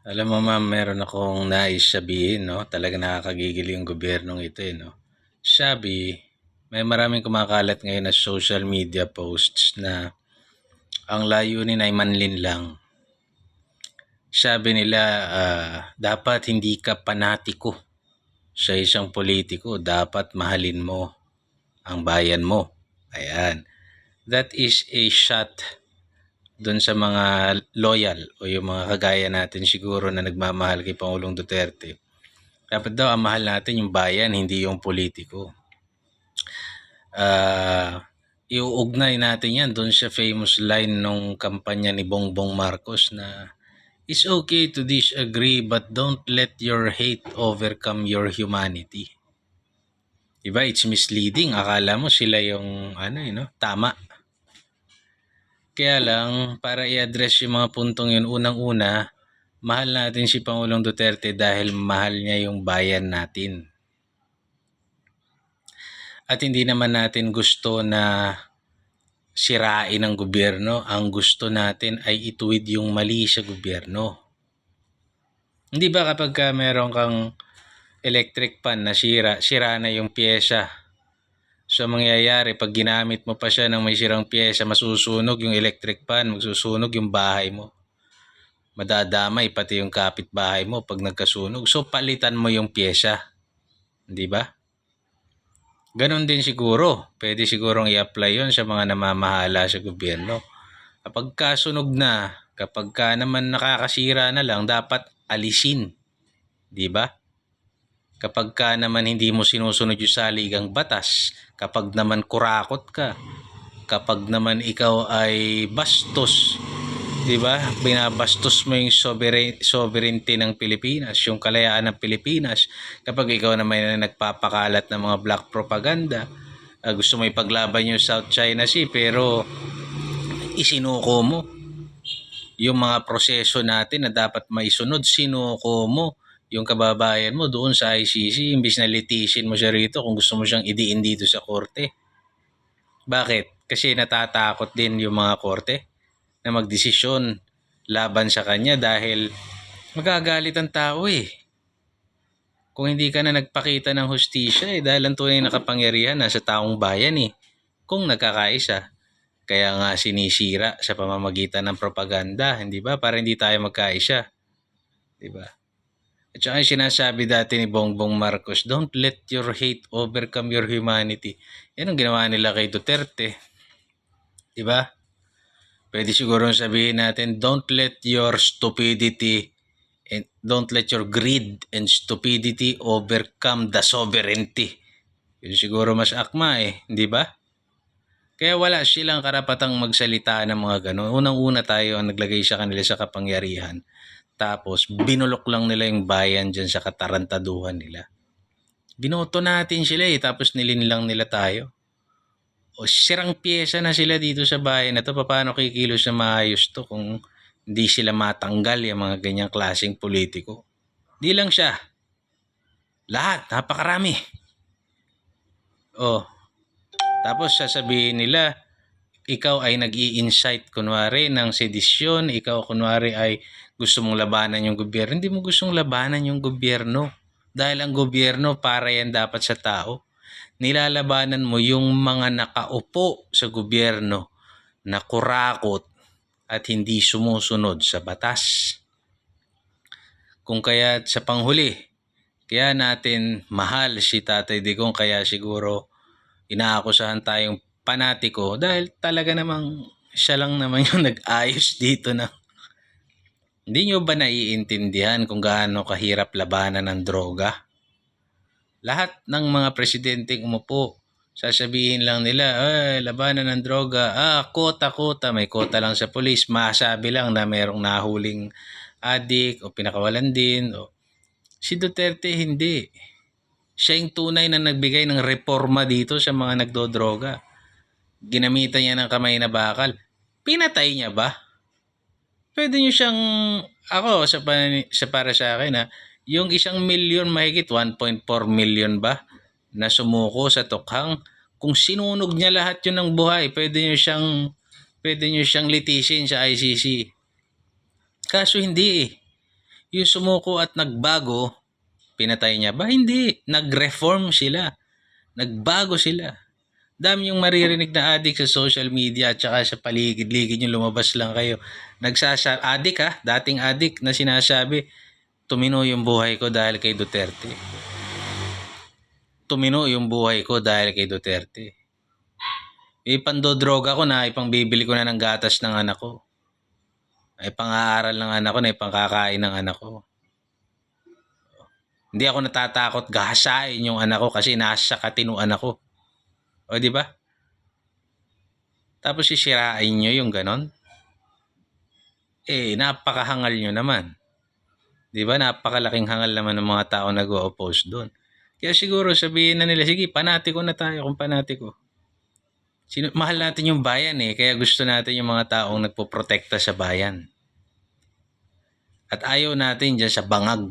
Alam mo ma'am, meron akong nais sabihin, no? Talaga nakakagigil yung gobyernong ito, eh, no? Sabi, may maraming kumakalat ngayon na social media posts na ang layunin ay manlin lang. Sabi nila, ah, dapat hindi ka panatiko sa isang politiko. Dapat mahalin mo ang bayan mo. Ayan. That is a shot doon sa mga loyal o yung mga kagaya natin siguro na nagmamahal kay Pangulong Duterte. Dapat daw ang mahal natin yung bayan, hindi yung politiko. Ah, iuugnay natin yan doon sa famous line nung kampanya ni Bongbong Marcos na It's okay to disagree but don't let your hate overcome your humanity. Diba? It's misleading. Akala mo sila yung ano eh, no? tama. Kaya lang, para i-address yung mga puntong yun, unang-una, mahal natin si Pangulong Duterte dahil mahal niya yung bayan natin. At hindi naman natin gusto na sirain ang gobyerno. Ang gusto natin ay ituwid yung mali sa gobyerno. Hindi ba kapag ka meron kang electric pan na sira, sira na yung pyesa. So mangyayari, pag ginamit mo pa siya ng may sirang pyesa, masusunog yung electric pan, magsusunog yung bahay mo. Madadamay pati yung kapitbahay mo pag nagkasunog. So palitan mo yung pyesa. Di ba? Ganon din siguro. Pwede sigurong i-apply yon sa mga namamahala sa gobyerno. Kapag kasunog na, kapag ka naman nakakasira na lang, dapat alisin. Di ba? Kapag ka naman hindi mo sinusunod yung saligang batas, kapag naman kurakot ka, kapag naman ikaw ay bastos, di ba? Binabastos mo yung sovereign, sovereignty ng Pilipinas, yung kalayaan ng Pilipinas. Kapag ikaw naman ay nagpapakalat ng mga black propaganda, ah, gusto mo ipaglaban yung South China Sea, pero isinuko mo yung mga proseso natin na dapat maisunod, sinuko mo yung kababayan mo doon sa ICC, imbis na litisin mo siya rito kung gusto mo siyang idiin dito sa korte. Bakit? Kasi natatakot din yung mga korte na magdesisyon laban sa kanya dahil magagalit ang tao eh. Kung hindi ka na nagpakita ng hustisya eh, dahil ang tunay na kapangyarihan nasa taong bayan eh. Kung nagkakaisa. Kaya nga sinisira sa pamamagitan ng propaganda, hindi ba? Para hindi tayo magkaisa. Di ba? At saka sinasabi dati ni Bongbong Marcos, don't let your hate overcome your humanity. Yan ang ginawa nila kay Duterte. Di ba? Pwede siguro sabihin natin, don't let your stupidity and don't let your greed and stupidity overcome the sovereignty. Yun siguro mas akma eh, di ba? Kaya wala silang karapatang magsalita ng mga ganun. Unang-una tayo ang naglagay sa kanila sa kapangyarihan. Tapos binulok lang nila yung bayan dyan sa katarantaduhan nila. Binoto natin sila eh, tapos nilinlang nila tayo. O sirang pyesa na sila dito sa bayan na to. Paano kikilos na maayos to kung hindi sila matanggal yung mga ganyang klaseng politiko? Di lang siya. Lahat, napakarami. Oh. Tapos sasabihin nila, ikaw ay nag incite kunwari ng sedisyon, ikaw kunwari ay gusto mong labanan yung gobyerno. Hindi mo gustong labanan yung gobyerno. Dahil ang gobyerno para yan dapat sa tao. Nilalabanan mo yung mga nakaupo sa gobyerno na kurakot at hindi sumusunod sa batas. Kung kaya sa panghuli, kaya natin mahal si Tatay Digong kaya siguro inaakusahan tayong panatiko dahil talaga namang siya lang naman yung nag-ayos dito na hindi nyo ba naiintindihan kung gaano kahirap labanan ng droga? Lahat ng mga presidenteng umupo, sasabihin lang nila, ay, labanan ng droga, ah, kota-kota, may kota lang sa polis, masabi lang na merong nahuling adik o pinakawalan din. O. Si Duterte hindi. Siya yung tunay na nagbigay ng reforma dito sa mga nagdodroga. Ginamitan niya ng kamay na bakal. Pinatay niya ba? Pwede niyo siyang, ako, sa, pa- sa para sa akin ha, yung isang milyon mahigit, 1.4 million ba, na sumuko sa tukhang, kung sinunog niya lahat yun ng buhay, pwede niyo siyang, pwede niyo siyang litisin sa ICC. Kaso hindi eh. Yung sumuko at nagbago, pinatay niya ba? Hindi. Nag-reform sila. Nagbago sila. Dami yung maririnig na addict sa social media at saka sa paligid-ligid yung lumabas lang kayo. Nagsasa addict ha, dating addict na sinasabi, tumino yung buhay ko dahil kay Duterte. Tumino yung buhay ko dahil kay Duterte. Ipandodroga ko na, ipangbibili ko na ng gatas ng anak ko. Ay pang-aaral ng anak ko na ipangkakain ng anak ko. Hindi ako natatakot gahasain yung anak ko kasi nasa katinuan ako. O di ba? Tapos sisirain nyo yung ganon. Eh, napakahangal nyo naman. Di ba? Napakalaking hangal naman ng mga tao nag-oppose doon. Kaya siguro sabihin na nila, sige, panatiko na tayo kung panatiko. Sino, mahal natin yung bayan eh, kaya gusto natin yung mga taong nagpoprotekta sa bayan. At ayaw natin dyan sa bangag.